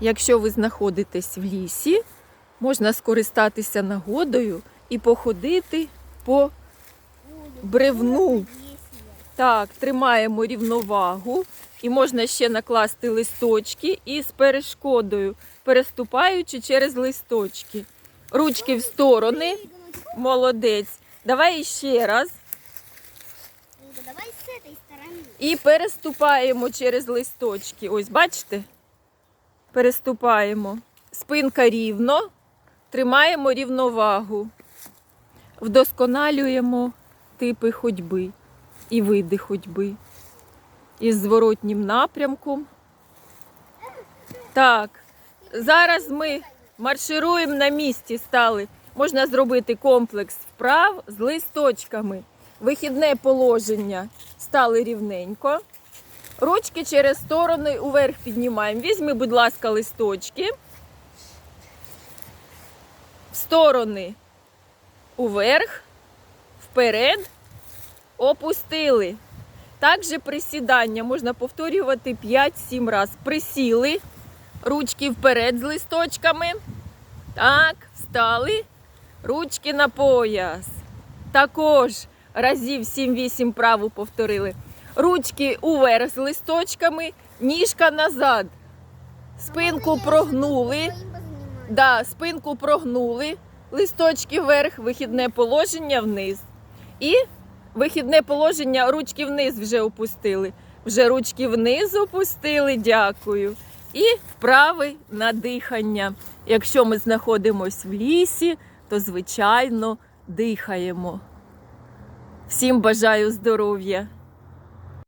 Якщо ви знаходитесь в лісі, можна скористатися нагодою і походити по бревну. Так, тримаємо рівновагу і можна ще накласти листочки і з перешкодою, переступаючи через листочки. Ручки в сторони. Молодець. Давай ще раз. Давай стороны. І переступаємо через листочки. Ось, бачите? Переступаємо. Спинка рівно, тримаємо рівновагу, вдосконалюємо типи ходьби і види ходьби. Із зворотнім напрямком. Так, зараз ми маршируємо на місці, стали. Можна зробити комплекс вправ з листочками. Вихідне положення стали рівненько. Ручки через сторони уверх піднімаємо. Візьми, будь ласка, листочки. В сторони уверх, вперед, опустили. Також присідання можна повторювати 5-7 разів. Присіли, ручки вперед з листочками. Так, встали, ручки на пояс. Також разів 7-8 праву повторили. Ручки уверх з листочками, ніжка назад. Спинку прогнули. Да, спинку прогнули, листочки вверх, вихідне положення вниз. І вихідне положення ручки вниз вже опустили. Вже ручки вниз опустили, дякую. І вправи на дихання. Якщо ми знаходимося в лісі, то звичайно дихаємо. Всім бажаю здоров'я!